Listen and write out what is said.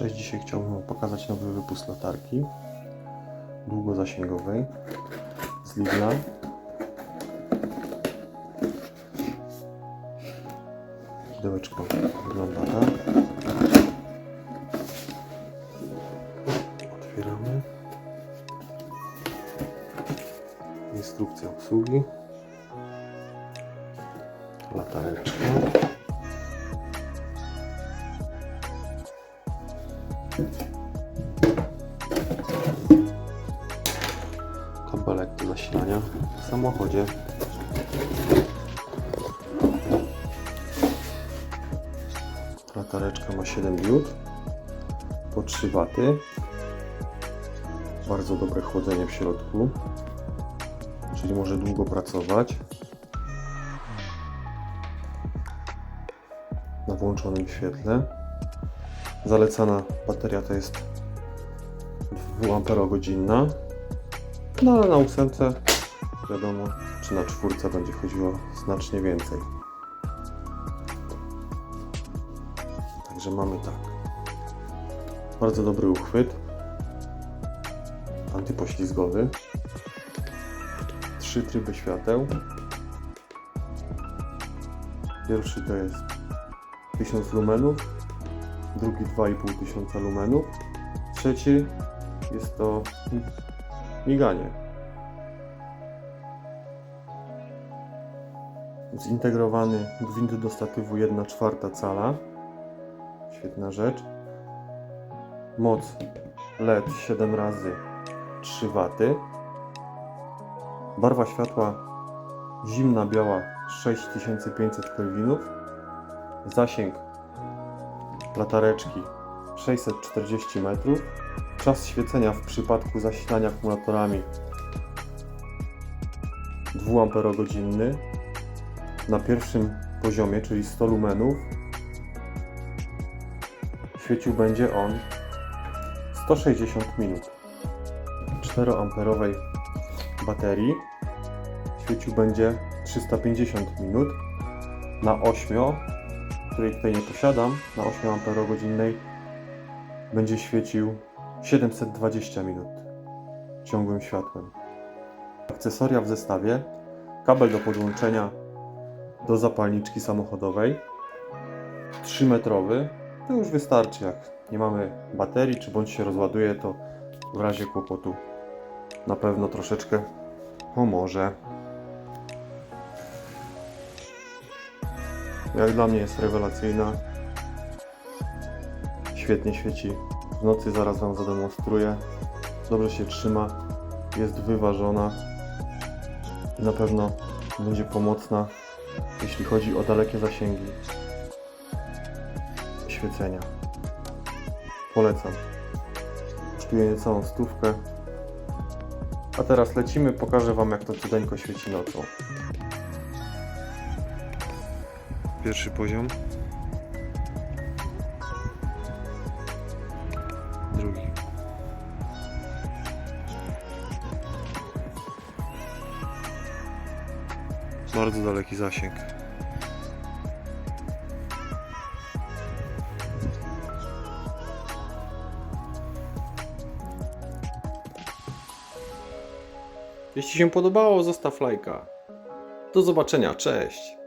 Cześć, dzisiaj chciałbym Wam pokazać nowy wypust latarki długozasięgowej z Lidla. Pudełeczko wygląda tak. Otwieramy. Instrukcja obsługi. Latareczka. Kabelek do zasilania w samochodzie. Latareczka ma 7 diod po 3 W. Bardzo dobre chłodzenie w środku, czyli może długo pracować. Na włączonym świetle. Zalecana bateria to jest 2 Ah no ale na ósemce wiadomo, czy na czwórce będzie chodziło znacznie więcej. Także mamy tak. Bardzo dobry uchwyt. Antypoślizgowy. Trzy tryby świateł. Pierwszy to jest 1000 lumenów, drugi 2500 lumenów, trzeci jest to miganie. Zintegrowany gwint do statywu 1 czwarta cala. Świetna rzecz. Moc LED 7 razy 3 W. Barwa światła zimna biała 6500 kelwinów. Zasięg latareczki. 640 metrów. Czas świecenia w przypadku zasilania akumulatorami. 2 amperogodzinny na pierwszym poziomie, czyli 100 lumenów świecił będzie on 160 minut. 4 amperowej baterii. Świecił będzie 350 minut. Na 8 której tutaj nie posiadam na 8 amperogodzinnej będzie świecił 720 minut ciągłym światłem. Akcesoria w zestawie, kabel do podłączenia do zapalniczki samochodowej, 3 metrowy, to już wystarczy, jak nie mamy baterii, czy bądź się rozładuje, to w razie kłopotu na pewno troszeczkę pomoże. Jak dla mnie jest rewelacyjna. Świetnie świeci w nocy, zaraz Wam zademonstruję. Dobrze się trzyma, jest wyważona i na pewno będzie pomocna, jeśli chodzi o dalekie zasięgi świecenia. Polecam. Kosztuje niecałą stówkę. A teraz lecimy, pokażę Wam jak to cudeńko świeci nocą. Pierwszy poziom. Drugi. Bardzo daleki zasięg. Jeśli się podobało, zostaw lajka. Do zobaczenia, cześć!